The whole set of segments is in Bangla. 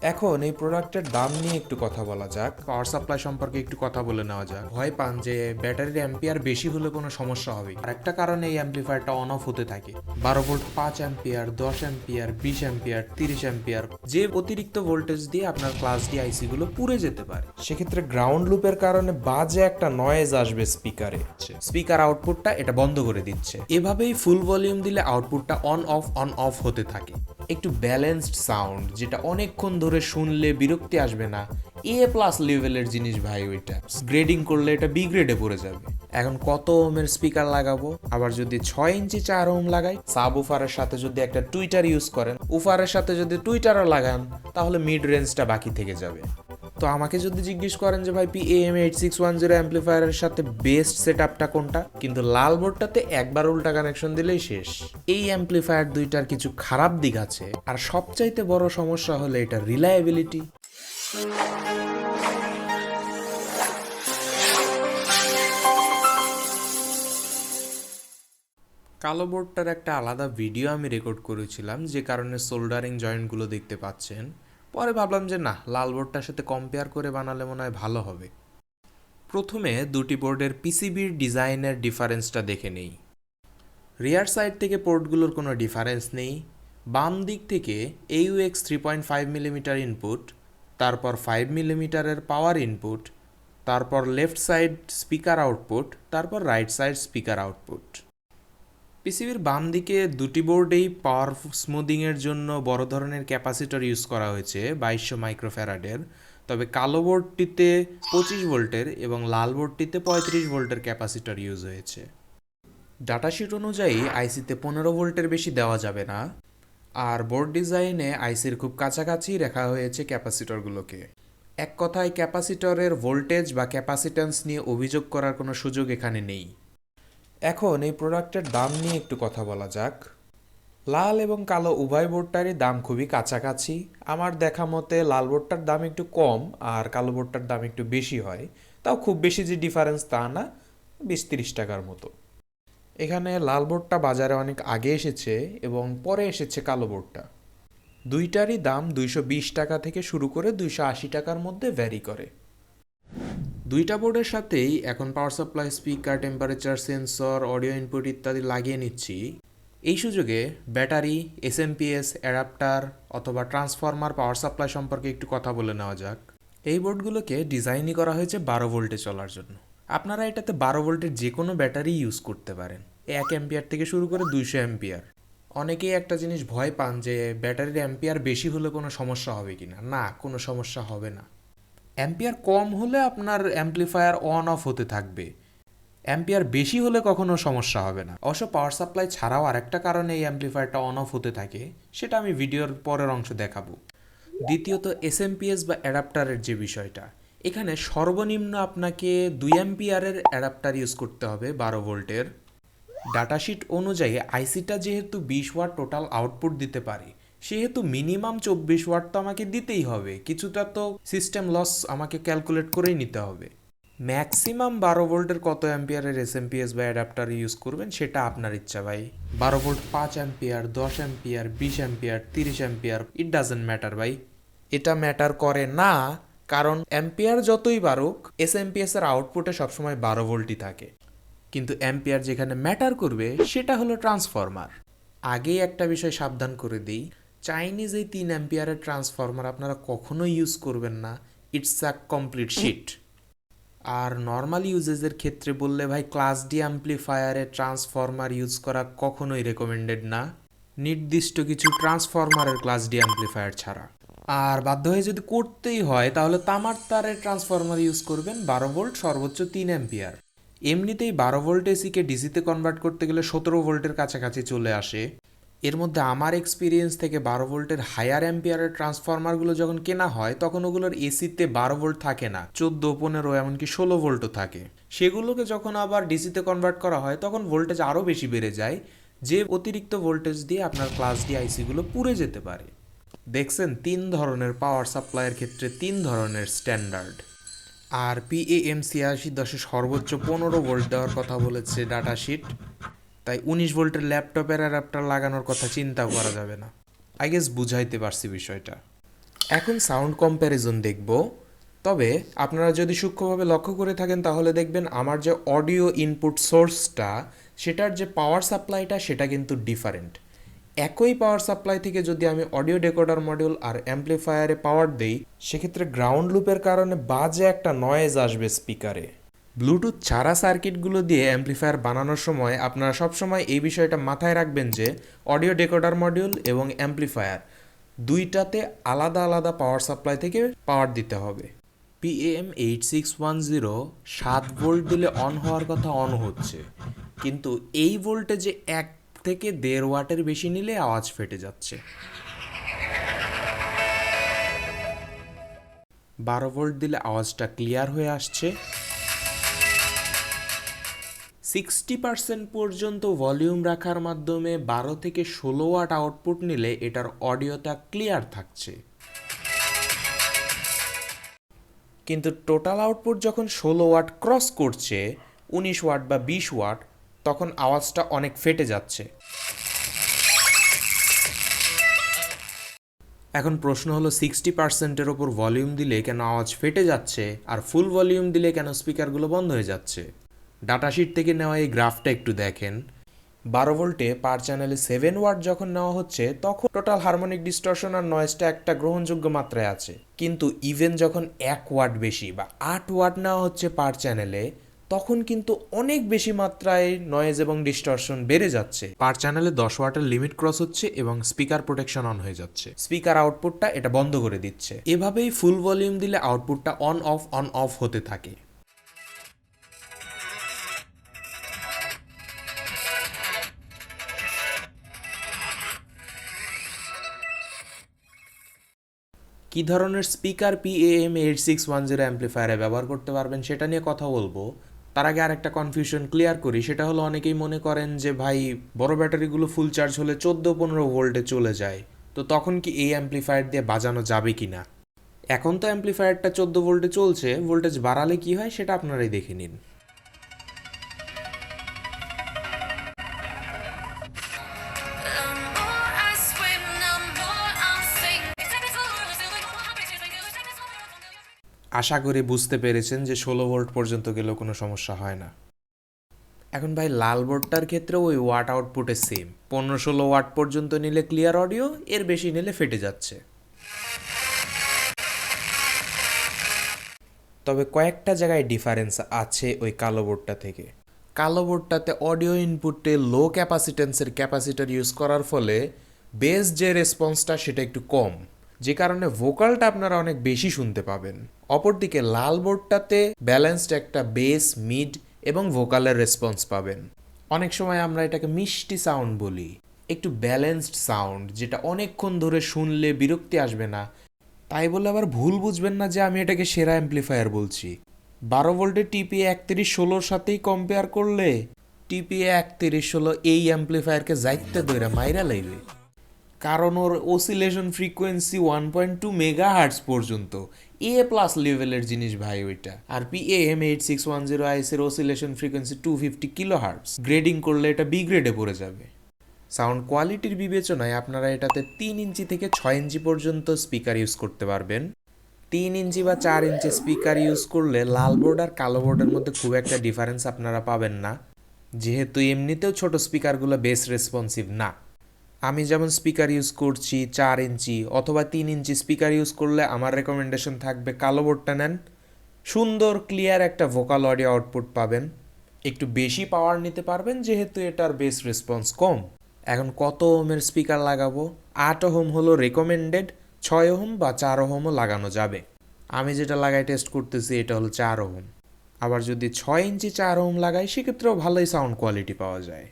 এখন এই প্রোডাক্টের দাম নিয়ে একটু কথা বলা যাক। পাওয়ার সাপ্লাই সম্পর্কে একটু কথা বলে নেওয়া যাক। ভয় পান যে ব্যাটারির অ্যাম্পিয়ার বেশি হলে কোনো সমস্যা হবে আর একটা কারণে এই অ্যাম্পলিফায়ারটা অন অফ হতে থাকে। বারো ভোল্ট পাঁচ অ্যাম্পিয়ার দশ অ্যাম্পিয়ার বিশ অ্যাম্পিয়ার তিরিশ অ্যাম্পিয়ার যে অতিরিক্ত ভোল্টেজ দিয়ে আপনার ক্লাস ডি আইসি গুলো পুড়ে যেতে পারে। সেক্ষেত্রে গ্রাউন্ড লুপের কারণে বাজে একটা নয়েজ আসবে স্পিকারে স্পিকার আউটপুটটা এটা বন্ধ করে দিচ্ছে। এভাবেই ফুল ভলিউম দিলে আউটপুটটা অন অফ অন অফ হতে থাকে। একটু ব্যালেন্সড সাউন্ড যেটা অনেকক্ষণ ধরে শুনলে বিরক্তি আসবে না। এ প্লাস লেভেলের জিনিস ভাই ওইটা। গ্রেডিং করলে এটা বি গ্রেডে পড়ে যাবে। এখন কত ওমের স্পিকার লাগাবো? আবার যদি ছয় ইঞ্চি চার ওম লাগাই সাব উফারের সাথে যদি একটা টুইটার ইউজ করেন উফারের সাথে যদি টুইটারও লাগান, তাহলে মিড রেঞ্জটা বাকি থেকে যাবে। তো আমাকে যদি জিজ্ঞেস করেন যে, ভাই P M eight six one zero অ্যাম্পলিফায়ারের সাথে বেস্ট সেট আপটা কোনটা? কিন্তু লাল বোর্ডটাতে একবার উল্টা কানেকশন দিলেই শেষ। এই অ্যাম্পলিফায়ার দুইটার কিছু খারাপ দিক আছে, আর সবচাইতে বড় সমস্যা হলো এটা রিলায়েবিলিটি কালো বোর্ডটার একটা আলাদা ভিডিও আমি রেকর্ড করেছিলাম, যে কারণে সোল্ডারিং জয়েন্টগুলো দেখতে পাচ্ছেন। পরে ভাবলাম যে না, লাল বোর্ডটার সাথে কম্পেয়ার করে বানালে মনে হয় ভালো হবে। প্রথমে দুটি বোর্ডের পিসিবির ডিজাইনের ডিফারেন্সটা দেখে নেই। রিয়ার সাইড থেকে পোর্টগুলোর কোনো ডিফারেন্স নেই। বাম দিক থেকে AUX three point five millimeter input তারপর ফাইভ মিলিমিটারের পাওয়ার ইনপুট তারপর লেফট সাইড স্পিকার আউটপুট তারপর রাইট সাইড স্পিকার আউটপুট পিসিবির বাম দিকে দুটি বোর্ডেই পাওয়ার স্মুদিংয়ের জন্য বড় ধরনের ক্যাপাসিটর ইউজ করা হয়েছে বাইশশো মাইক্রোফ্যারাডের। তবে কালো বোর্ডটিতে পঁচিশ ভোল্টের এবং লাল বোর্ডটিতে পঁয়ত্রিশ ভোল্টের ক্যাপাসিটর ইউজ হয়েছে। ডাটাশিট অনুযায়ী আইসিতে পনেরো ভোল্টের বেশি দেওয়া যাবে না। আর বোর্ড ডিজাইনে আইসির খুব কাছাকাছি রাখা হয়েছে ক্যাপাসিটরগুলোকে। এক কথায় ক্যাপাসিটরের ভোল্টেজ বা ক্যাপাসিট্যান্স নিয়ে অভিযোগ করার কোনো সুযোগ এখানে নেই। এখন এই প্রোডাক্টের দাম নিয়ে একটু কথা বলা যাক। লাল এবং কালো উভয় বোর্ডটারই দাম খুবই কাছাকাছি। আমার দেখা মতে লাল বোর্ডটার দাম একটু কম আর কালো বোর্ডটার দাম একটু বেশি হয়। তাও খুব বেশি যে ডিফারেন্স তা না, বিশ তিরিশ টাকার মতো। এখানে লাল বোর্ডটা বাজারে অনেক আগে এসেছে এবং পরে এসেছে কালো বোর্ডটা। দুইটারই দাম দুইশো বিশ টাকা থেকে শুরু করে দুইশো আশি টাকার মধ্যে ভ্যারি করে। দুইটা বোর্ডের সাথেই এখন power supply speaker temperature sensor audio input ইত্যাদি লাগিয়ে নিচ্ছি। এই সুযোগে ব্যাটারি এস এসএমপিএস অ্যাডাপ্টার অথবা ট্রান্সফর্মার পাওয়ার সাপ্লাই সম্পর্কে একটু কথা বলে নেওয়া যাক। এই বোর্ডগুলোকে ডিজাইনই করা হয়েছে বারো ভোল্টে চলার জন্য। আপনারা এটাতে বারো ভোল্টের যে কোনো ব্যাটারি ইউজ করতে পারেন। এক অ্যাম্পিয়ার থেকে শুরু করে দুইশো অ্যাম্পিয়ার অনেকেই একটা জিনিস ভয় পান যে ব্যাটারির অ্যাম্পিয়ার বেশি হলে কোনো সমস্যা হবে কিনা। না, কোনো সমস্যা হবে না। অ্যাম্পিয়ার কম হলে আপনার অ্যাম্পলিফায়ার অন অফ হতে থাকবে। অ্যাম্পিয়ার বেশি হলে কখনো সমস্যা হবে না। অবশ্য পাওয়ার সাপ্লাই ছাড়াও আরেকটা কারণে এই অ্যাম্পলিফায়ারটা অন অফ হতে থাকে, সেটা আমি ভিডিওর পরের অংশ দেখাবো। দ্বিতীয়ত এসএমপিএস বা অ্যাডাপ্টারের যে বিষয়টা, এখানে সর্বনিম্ন আপনাকে দুই অ্যাম্পিয়ারের অ্যাডাপ্টার ইউজ করতে হবে বারো ভোল্টের। ডাটাশিট অনুযায়ী আইসিটা যেহেতু বিশ ওয়াট টোটাল আউটপুট দিতে পারে সেহেতু মিনিমাম চব্বিশ ওয়াট তো আমাকে দিতেই হবে। কিছুটা তো সিস্টেম লস আমাকে ক্যালকুলেট করেই নিতে হবে। ম্যাক্সিমাম বারো ভোল্টের কত অ্যাম্পিয়ারের এস এমপিএস বা অ্যাডাপ্টার ইউজ করবেন সেটা আপনার ইচ্ছা ভাই। বারো ভোল্ট পাঁচ অ্যাম্পিয়ার দশ অ্যাম্পিয়ার বিশ অ্যাম্পিয়ার তিরিশ অ্যাম্পিয়ার ইট ডাজেন্ট ম্যাটার ভাই। এটা ম্যাটার করে না, কারণ অ্যাম্পিয়ার যতই বাড়ুক এস এমপিএস এর আউটপুটে সবসময় বারো ভোল্টই থাকে। কিন্তু অ্যাম্পিয়ার যেখানে ম্যাটার করবে, সেটা হলো ট্রান্সফরমার আগেই একটা বিষয় সাবধান করে দিই চাইনিজ এই তিন অ্যাম্পিয়ারের ট্রান্সফর্মার আপনারা কখনোই ইউজ করবেন না। ইটস আ কমপ্লিট শিট আর নর্মাল ইউজেসের ক্ষেত্রে বললে ভাই ক্লাস ডি অ্যাম্পলিফায়ারে ট্রান্সফরমার ইউজ করা কখনোই রেকমেন্ডেড না। নির্দিষ্ট কিছু ট্রান্সফর্মারের ক্লাস ডি অ্যাম্পলিফায়ার ছাড়া। আর বাধ্য হয়ে যদি করতেই হয়, তাহলে তামার তারের ট্রান্সফরমার ইউজ করবেন বারো ভোল্ট সর্বোচ্চ তিন অ্যাম্পিয়ার এমনিতেই বারো ভোল্ট এসিকে ডিসিতে কনভার্ট করতে গেলে সতেরো ভোল্টের কাছাকাছি চলে আসে। এর মধ্যে আমার এক্সপিরিয়েন্স থেকে বারো ভোল্টের হায়ার অ্যাম্পিয়ারের ট্রান্সফরমারগুলো যখন কেনা হয়, তখন ওগুলোর এসিতে বারো ভোল্ট থাকে না, চোদ্দ, পনেরো, এমনকি ষোলো ভোল্টও থাকে। সেগুলোকে যখন আবার ডিসিতে কনভার্ট করা হয়, তখন ভোল্টেজ আরও বেশি বেড়ে যায়, যে অতিরিক্ত ভোল্টেজ দিয়ে আপনার ক্লাস ডি আইসিগুলো পুড়ে যেতে পারে। দেখছেন, তিন ধরনের পাওয়ার সাপ্লাইয়ের ক্ষেত্রে তিন ধরনের স্ট্যান্ডার্ড আর পিএএম ছিয়াশি দশে সর্বোচ্চ পনেরো ভোল্ট দেওয়ার কথা বলেছে ডাটা শিট তাই উনিশ ভোল্টের ল্যাপটপের অ্যাডাপ্টার লাগানোর কথা চিন্তাও করা যাবে না। আই গেস বুঝাইতে পারছি বিষয়টা। এখন সাউন্ড কম্প্যারিজন দেখব। তবে আপনারা যদি সূক্ষ্মভাবে লক্ষ্য করে থাকেন, তাহলে দেখবেন আমার যে অডিও ইনপুট সোর্সটা সেটার যে পাওয়ার সাপ্লাইটা সেটা কিন্তু ডিফারেন্ট একই পাওয়ার সাপ্লাই থেকে যদি আমি অডিও ডেকোডার মডিউল আর অ্যাম্প্লিফায়ারে পাওয়ার দেই, সেক্ষেত্রে গ্রাউন্ড লুপের কারণে বাজে একটা নয়েজ আসবে স্পিকারে ব্লুটুথ ছাড়া সার্কিটগুলো দিয়ে অ্যাম্প্লিফায়ার বানানোর সময় আপনারা সবসময় এই বিষয়টা মাথায় রাখবেন যে অডিও ডেকোডার মডিউল এবং অ্যাম্প্লিফায়ার দুইটাতে আলাদা আলাদা পাওয়ার সাপ্লাই থেকে পাওয়ার দিতে হবে। PM eight six one zero সাত ভোল্ট দিলে অন হওয়ার কথা অন হচ্ছে। কিন্তু এই ভোল্টেজে এক থেকে দেড় ওয়াটের বেশি নিলে আওয়াজ ফেটে যাচ্ছে। বারো ভোল্ট দিলে আওয়াজটা ক্লিয়ার হয়ে আসছে। সিক্সটি পার্সেন্ট পর্যন্ত ভলিউম রাখার মাধ্যমে বারো থেকে ষোলো ওয়াট আউটপুট নিলে এটার অডিওটা ক্লিয়ার থাকছে। কিন্তু টোটাল আউটপুট যখন ষোলো ওয়াট ক্রস করছে, উনিশ ওয়াট বা বিশ ওয়াট, তখন আওয়াজটা অনেক ফেটে যাচ্ছে। এখন প্রশ্ন হলো সিক্সটি পার্সেন্টের ওপর ভলিউম দিলে কেন আওয়াজ ফেটে যাচ্ছে, আর ফুল ভলিউম দিলে কেন স্পিকারগুলো বন্ধ হয়ে যাচ্ছে? ডাটাশিট থেকে নেওয়া এই গ্রাফটা একটু দেখেন। বারো ভোল্টে পার চ্যানেলে সেভেন ওয়াট যখন নেওয়া হচ্ছে, তখন টোটাল হারমোনিক ডিস্টরশন আর নয়েজটা একটা গ্রহণযোগ্য মাত্রায় আছে। কিন্তু ইভেন যখন এক ওয়াট বেশি বা আট ওয়াট নেওয়া হচ্ছে পার চ্যানেলে তখন কিন্তু অনেক বেশি মাত্রায় নয়েজ এবং ডিস্টর্শন বেড়ে যাচ্ছে। পার চ্যানেলে দশ ওয়াটের লিমিট ক্রস হচ্ছে এবং স্পিকার প্রোটেকশন অন হয়ে যাচ্ছে। স্পিকার আউটপুটটা এটা বন্ধ করে দিচ্ছে। এভাবেই ফুল ভলিউম দিলে আউটপুটটা অন অফ অন অফ হতে থাকে। কী ধরনের speaker PAM eight six one zero অ্যাম্প্লিফায়ারে ব্যবহার করতে পারবেন সেটা নিয়ে কথা বলব। তার আগে আরেকটা কনফিউশন ক্লিয়ার করি, সেটা হলো অনেকেই মনে করেন যে, ভাই, বড় ব্যাটারিগুলো ফুল চার্জ হলে চোদ্দ পনেরো ভোল্টে চলে যায়। তো তখন কি এই অ্যাম্প্লিফায়ার দিয়ে বাজানো যাবে কি না? এখন তো অ্যাম্প্লিফায়ারটা চোদ্দ ভোল্টে চলছে ভোল্টেজ বাড়ালে কি হয় সেটা আপনারাই দেখে নিন। আশা করি বুঝতে পেরেছেন যে ষোলো ভোল্ট পর্যন্ত গেলেও কোনো সমস্যা হয় না। এখন ভাই, লাল বোর্ডটার ক্ষেত্রেও ওই ওয়াট আউটপুটে সেম পনেরো ষোলো ওয়াট পর্যন্ত নিলে ক্লিয়ার অডিও এর বেশি নিলে ফেটে যাচ্ছে। তবে কয়েকটা জায়গায় ডিফারেন্স আছে ওই কালো বোর্ডটা থেকে। কালো বোর্ডটাতে অডিও ইনপুটে লো ক্যাপাসিটেন্সের ক্যাপাসিটার ইউজ করার ফলে বেস যে রেসপন্সটা সেটা একটু কম। যে কারণে ভোকালটা আপনারা অনেক বেশি শুনতে পাবেন। অপরদিকে লাল বোর্ডটাতে ব্যালেন্সড একটা বেস মিড এবং ভোকালের রেসপন্স পাবেন। অনেক সময় আমরা এটাকে মিষ্টি সাউন্ড বলি, একটু ব্যালেন্সড সাউন্ড যেটা অনেকক্ষণ ধরে শুনলে বিরক্তি আসবে না। তাই বলে আবার ভুল বুঝবেন না যে আমি এটাকে সেরা অ্যাম্প্লিফায়ার বলছি। বারো ভোল্টের টিপি একত্রিশ ষোলোর সাথেই কম্পেয়ার করলে টিপি একত্রিশ ষোলো এই অ্যাম্প্লিফায়ারকে যাইতে দইরা মাইরা লাইবে কারণ ওর oscillation frequency one point two mega hertz পর্যন্ত। এ প্লাস লেভেলের জিনিস ভাই ওইটা। আর P A M eight six one zero আইসের oscillation frequency two fifty kilo hertz grading করলে এটা বি গ্রেডে পড়ে যাবে। সাউন্ড কোয়ালিটির বিবেচনায় আপনারা এটাতে তিন ইঞ্চি থেকে ছয় ইঞ্চি পর্যন্ত স্পিকার ইউজ করতে পারবেন। তিন ইঞ্চি বা চার ইঞ্চি স্পিকার ইউজ করলে লাল বোর্ড আর কালো বোর্ডের মধ্যে খুব একটা ডিফারেন্স আপনারা পাবেন না। যেহেতু এমনিতেও ছোট স্পিকারগুলো বেস রেসপন্সিভ না। আমি যেমন স্পিকার ইউজ করছি চার ইঞ্চি অথবা তিন ইঞ্চি স্পিকার ইউজ করলে আমার রেকমেন্ডেশন থাকবে কালো বোর্ডটা নেন। সুন্দর ক্লিয়ার একটা ভোকাল অডিও আউটপুট পাবেন। একটু বেশি পাওয়ার নিতে পারবেন যেহেতু এটার বেস রেসপন্স কম। এখন কত ওহমের স্পিকার লাগাবো? আট ওহম হলো রেকমেন্ডেড ছয় ওহম বা চার ওহমও লাগানো যাবে। আমি যেটা লাগাই টেস্ট করতেছি এটা হলো চার ওহম। আবার যদি ছয় ইঞ্চি চার ওহম লাগাই সেক্ষেত্রেও ভালোই সাউন্ড কোয়ালিটি পাওয়া যায়।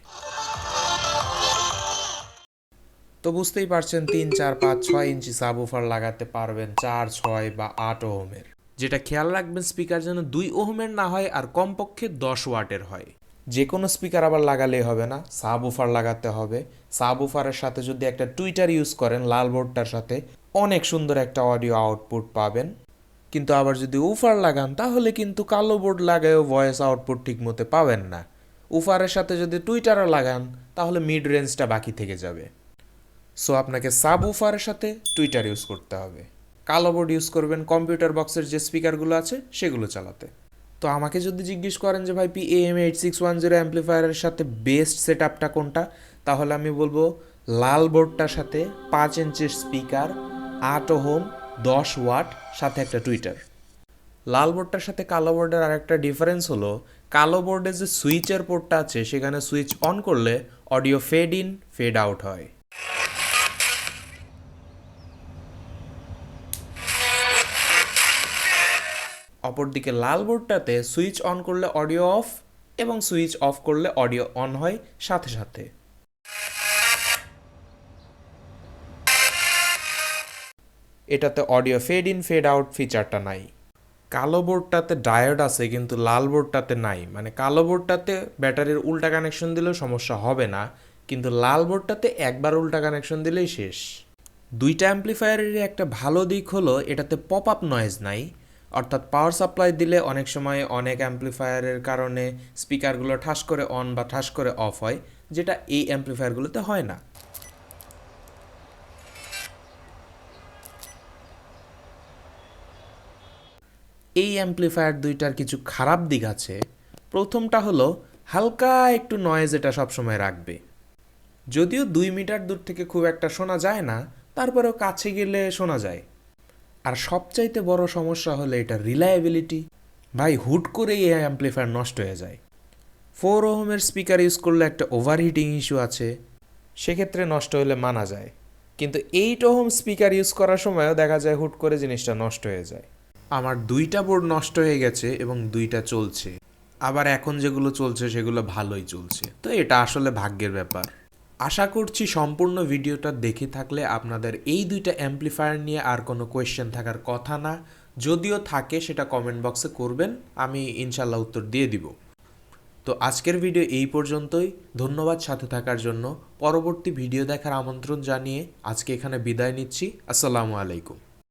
তো বুঝতেই পারছেন, তিন, চার, পাঁচ, ছয় ইঞ্চি সাবউফার লাগাতে পারবেন চার, ছয় বা আট ওহমের। যেটা খেয়াল রাখবেন স্পিকার যেন দুই ওহমের না হয় আর কমপক্ষে দশ ওয়াটের হয়। যে কোনো স্পিকার আবার লাগালেই হবে না সাব উফার লাগাতে হবে। সাব উফারের সাথে যদি একটা টুইটার ইউজ করেন, লাল বোর্ডটার সাথে অনেক সুন্দর একটা অডিও আউটপুট পাবেন। কিন্তু আবার যদি উফার লাগান, তাহলে কিন্তু কালো বোর্ড লাগায়ও ভয়েস আউটপুট ঠিক মতো পাবেন না। উফারের সাথে যদি টুইটারও লাগান, তাহলে মিড রেঞ্জটা বাকি থেকে যাবে। সো আপনাকে সাব উফারের সাথে টুইটার ইউজ করতে হবে। কালো বোর্ড ইউজ করবেন কম্পিউটার বক্সের যে স্পিকারগুলো আছে, সেগুলো চালাতে। তো আমাকে যদি জিজ্ঞেস করেন যে, ভাই P M eight six one zero অ্যাম্পলিফায়ারের সাথে বেস্ট সেট আপটা কোনটা? তাহলে আমি বলব, লাল বোর্ডটার সাথে পাঁচ ইঞ্চের স্পিকার আট হোম দশ ওয়াট, সাথে একটা টুইটার লাল বোর্ডটার সাথে কালো বোর্ডের আরেকটা ডিফারেন্স হলো, কালো বোর্ডে যে সুইচের পোর্টটা আছে, সেখানে সুইচ অন করলে audio fade in fade out হয়। অপরদিকে লাল বোর্ডটাতে সুইচ অন করলে অডিও অফ এবং সুইচ অফ করলে অডিও অন হয় সাথে সাথে। এটাতে audio fade in, fade out ফিচারটা নাই। কালো বোর্ডটাতে ডায়োড আছে কিন্তু লাল বোর্ডটাতে নাই। মানে কালো বোর্ডটাতে ব্যাটারির উল্টা কানেকশন দিলেও সমস্যা হবে না, কিন্তু লাল বোর্ডটাতে একবার উল্টা কানেকশন দিলেই শেষ। দুইটা অ্যাম্প্লিফায়ারেরই একটা ভালো দিক হলো এটাতে পপ আপ নয়েজ নাই অর্থাৎ পাওয়ার সাপ্লাই দিলে অনেক সময় অনেক অ্যাম্প্লিফায়ারের কারণে স্পিকারগুলো ঠাস করে অন বা ঠাস করে অফ হয়, যেটা এই অ্যাম্প্লিফায়ারগুলোতে হয় না। এই অ্যাম্প্লিফায়ার দুইটার কিছু খারাপ দিক আছে। প্রথমটা হলো, হালকা একটু নয়েজ এটা সবসময় রাখবে। যদিও দুই মিটার দূর থেকে খুব একটা শোনা যায় না, তারপরেও কাছে গেলে শোনা যায়। আর সবচাইতে বড় সমস্যা হলো এটা রিলায়েবিলিটি ভাই, হুট করেই এই অ্যাম্প্লিফায়ার নষ্ট হয়ে যায়। ফোর ওহমের স্পিকার ইউজ করলে একটা ওভারহিটিং ইস্যু আছে, সেক্ষেত্রে নষ্ট হলে মানা যায়। কিন্তু এইট ওহম স্পিকার ইউজ করার সময়ও দেখা যায় হুট করে জিনিসটা নষ্ট হয়ে যায়। আমার দুইটা বোর্ড নষ্ট হয়ে গেছে এবং দুইটা চলছে। আবার এখন যেগুলো চলছে সেগুলো ভালোই চলছে। তো এটা আসলে ভাগ্যের ব্যাপার। আশা করছি সম্পূর্ণ ভিডিওটা দেখে থাকলে আপনাদের এই দুইটা অ্যাম্প্লিফায়ার নিয়ে আর কোনো কোয়েশ্চেন থাকার কথা না। যদিও থাকে, সেটা কমেন্ট বক্সে করবেন, আমি ইনশাল্লাহ উত্তর দিয়ে দিব। তো আজকের ভিডিও এই পর্যন্তই। ধন্যবাদ সাথে থাকার জন্য। পরবর্তী ভিডিও দেখার আমন্ত্রণ জানিয়ে আজকে এখানে বিদায় নিচ্ছি। আসসালামু আলাইকুম।